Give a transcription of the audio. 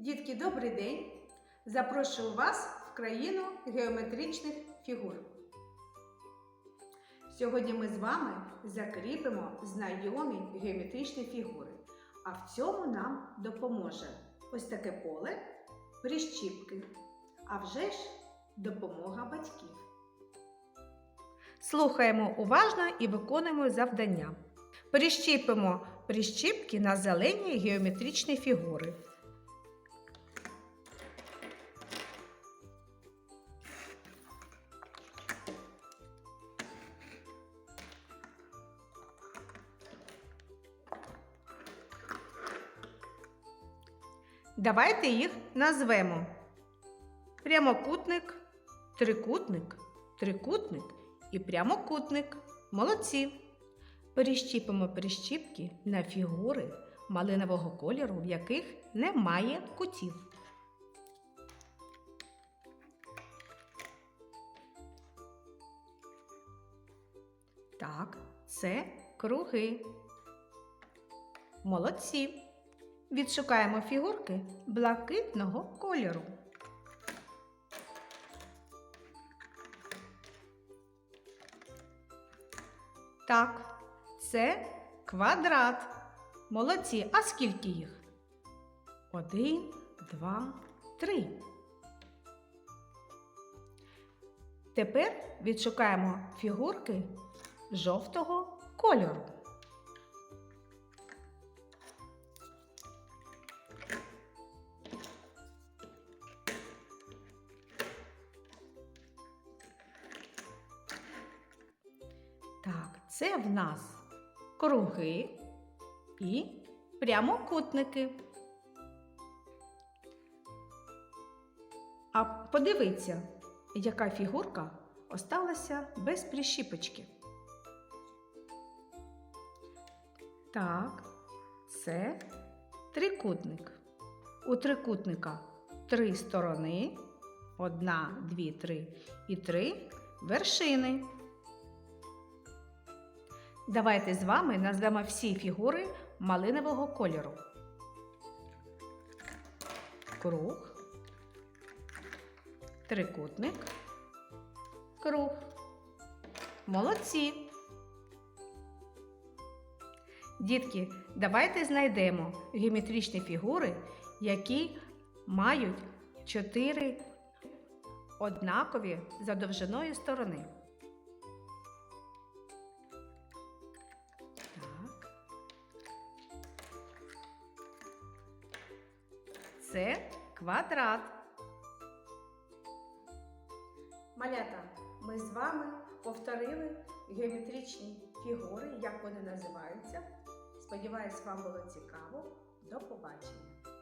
Дітки, добрий день! Запрошую вас в країну геометричних фігур. Сьогодні ми з вами закріпимо знайомі геометричні фігури. А в цьому нам допоможе ось таке поле прищіпки, а вже ж допомога батьків. Слухаємо уважно і виконуємо завдання. Прищіпимо прищіпки на зелені геометричні фігури. Давайте їх назвемо. Прямокутник, трикутник, трикутник і прямокутник. Молодці. Перещіпимо прищіпки на фігури малинового кольору, в яких немає кутів. Так, це круги. Молодці. Відшукаємо фігурки блакитного кольору. Так, це квадрат. Молодці. А скільки їх? Один, два, три. Тепер відшукаємо фігурки жовтого кольору. Так, це в нас круги і прямокутники. А подивіться, яка фігурка осталася без прищіпочки. Так, це трикутник. У трикутника три сторони, одна, дві, три і три вершини. Давайте з вами назвемо всі фігури малинового кольору. Круг, трикутник, круг. Молодці. Дітки, давайте знайдемо геометричні фігури, які мають чотири однакові за довжиною сторони. Це квадрат. Малята, ми з вами повторили геометричні фігури, як вони називаються. Сподіваюсь, вам було цікаво. До побачення!